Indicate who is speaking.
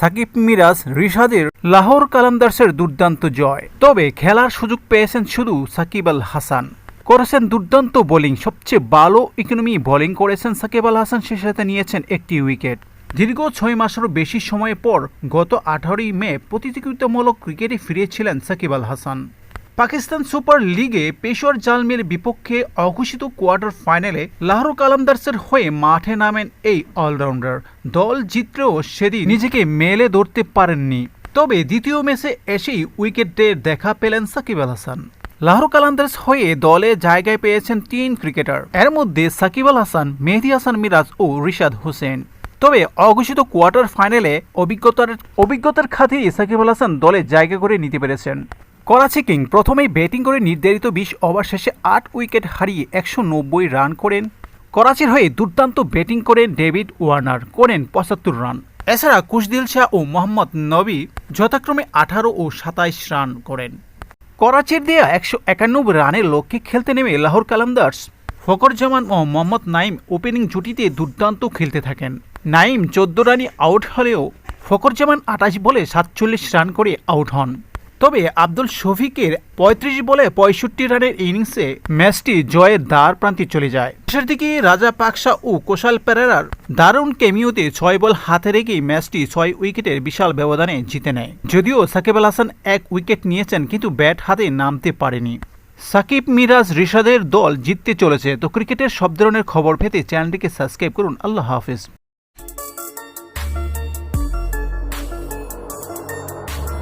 Speaker 1: সাকিব মিরাজ, রিশাদের লাহোর কালান্দার্সের দুর্দান্ত জয়। তবে খেলার সুযোগ পেয়েছেন শুধু সাকিব আল হাসান। করেছেন দুর্দান্ত বোলিং। সবচেয়ে ভালো ইকোনমি বোলিং করেছেন সাকিব আল হাসান। সে সাথে নিয়েছেন একটি উইকেট। দীর্ঘ ছয় মাসেরও বেশি সময় পর গত আঠারোই মে প্রতিযোগিতামূলক ক্রিকেটে ফিরেছিলেন সাকিব আল হাসান। পাকিস্তান সুপার লিগে পেশোয়ার জালমির বিপক্ষে অঘোষিত কোয়ার্টার ফাইনালে লাহোর কালামদার্সের হয়ে মাঠে নামেন এই অলরাউন্ডার। দল জিতলেও সেদিন নিজেকে মেলে ধরতে পারেননি। তবে দ্বিতীয় ম্যাচে এসেই উইকেটের দেখা পেলেন সাকিব আল হাসান। লাহোর কালান্দার্স হয়ে দলে জায়গায় পেয়েছেন তিন ক্রিকেটার। এর মধ্যে সাকিব আল হাসান, মেহেদি হাসান মিরাজ ও রিশাদ হোসেন। তবে অঘোষিত কোয়ার্টার ফাইনালে অভিজ্ঞতার অভিজ্ঞতার খাতিরে সাকিব আল হাসান দলে জায়গা করে নিতে পেরেছেন। করাচি কিং প্রথমেই ব্যাটিং করে নির্ধারিত বিশ ওভার শেষে আট উইকেট হারিয়ে একশো নব্বই রান করেন। করাচির হয়ে দুর্দান্ত ব্যাটিং করেন ডেভিড ওয়ার্নার, করেন পঁচাত্তর রান। এছাড়া কুশদিল শাহ ও মোহাম্মদ নবী যথাক্রমে আঠারো ও সাতাইশ রান করেন। করাচির দেয়া একশো একানব্বই রানের লক্ষ্যে খেলতে নেমে লাহোর কালামদার্স ফকর জামান ও মোহাম্মদ নাইম ওপেনিং জুটিতে দুর্দান্ত খেলতে থাকেন। নাইম চোদ্দ রানে আউট হলেও ফকর জামান আঠাশ বলে সাতচল্লিশ রান করে আউট হন। তবে আব্দুল শফিকের পঁয়ত্রিশ বলে পঁয়ষট্টি রানের ইনিংসে ম্যাচটি জয়ের দ্বার প্রান্তে চলে যায়। শেষের দিকে রাজা পাকসা ও কোশাল পেরেরার দারুণ কেমিওতে ছয় বল হাতে রেখেই ম্যাচটি ছয় উইকেটের বিশাল ব্যবধানে জিতে নেয়। যদিও সাকিব আল হাসান এক উইকেট নিয়েছেন, কিন্তু ব্যাট হাতে নামতে পারেনি। সাকিব মিরাজ রিশাদের দল জিততে চলেছে। তো ক্রিকেটের সব ধরনের খবর পেতে চ্যানেলটিকে সাবস্ক্রাইব করুন। আল্লাহ হাফিজ।